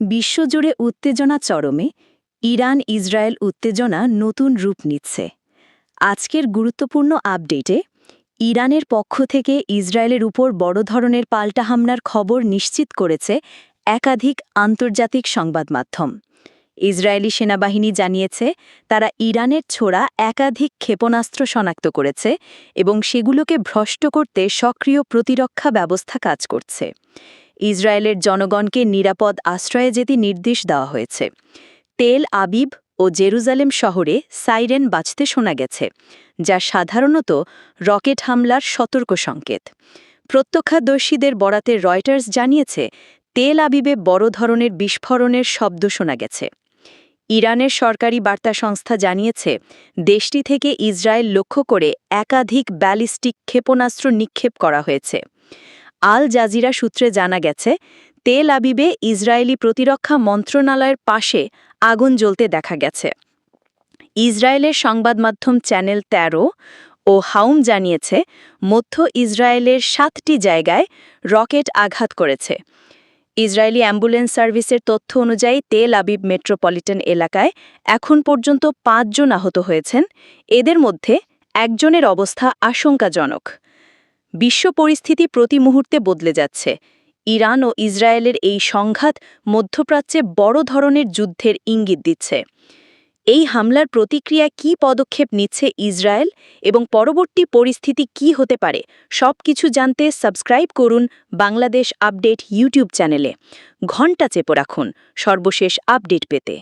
বিশ্বজুড়ে উত্তেজনা চরমে ইরান ইসরায়েল উত্তেজনা নতুন রূপ নিচ্ছে। আজকের গুরুত্বপূর্ণ আপডেটে ইরানের পক্ষ থেকে ইসরায়েলের উপর বড় ধরনের পাল্টা হামলার খবর নিশ্চিত করেছে একাধিক আন্তর্জাতিক সংবাদ মাধ্যম। ইসরায়েলি সেনাবাহিনী জানিয়েছে, তারা ইরানের ছোড়া একাধিক ক্ষেপণাস্ত্র শনাক্ত করেছে এবং সেগুলোকে ভ্রষ্ট করতে সক্রিয় প্রতিরক্ষা ব্যবস্থা কাজ করছে। ইসরায়েলের জনগণকে নিরাপদ আশ্রয়ে যেতে নির্দেশ দেওয়া হয়েছে। তেল আবিব ও জেরুজালেম শহরে সাইরেন বাজতে শোনা গেছে, যা সাধারণত রকেট হামলার সতর্ক সংকেত। প্রত্যক্ষাদর্শীদের বরাতে রয়টার্স জানিয়েছে, তেল আবিবে বড় ধরনের বিস্ফোরণের শব্দ শোনা গেছে। ইরানের সরকারি বার্তা সংস্থা জানিয়েছে, দেশটি থেকে ইসরায়েল লক্ষ্য করে একাধিক ব্যালিস্টিক ক্ষেপণাস্ত্র নিক্ষেপ করা হয়েছে। আল জাজিরা সূত্রে জানা গেছে, তেল আবিবে ইসরায়েলি প্রতিরক্ষা মন্ত্রণালয়ের পাশে আগুন জ্বলতে দেখা গেছে। ইসরায়েলের সংবাদ মাধ্যম চ্যানেল ১৩ ও হাউম জানিয়েছে, মধ্য ইসরায়েলের সাতটি জায়গায় রকেট আঘাত করেছে। ইসরায়েলি অ্যাম্বুলেন্স সার্ভিসের তথ্য অনুযায়ী তেল আবিব মেট্রোপলিটন এলাকায় এখন পর্যন্ত পাঁচজন আহত হয়েছেন। এদের মধ্যে একজনের অবস্থা আশঙ্কাজনক। বিশ্ব পরিস্থিতি প্রতি মুহূর্তে বদলে যাচ্ছে। ইরান ও ইসরায়েলের এই সংঘাত মধ্যপ্রাচ্যে বড় ধরনের যুদ্ধের ইঙ্গিত দিচ্ছে। এই হামলার প্রতিক্রিয়া কি পদক্ষেপ নিচ্ছে ইসরায়েল এবং পরবর্তী পরিস্থিতি কি হতে পারে সব কিছু জানতে সাবস্ক্রাইব করুন বাংলাদেশ আপডেট ইউটিউব চ্যানেলে। ঘণ্টা চেপে রাখুন সর্বশেষ আপডেট পেতে।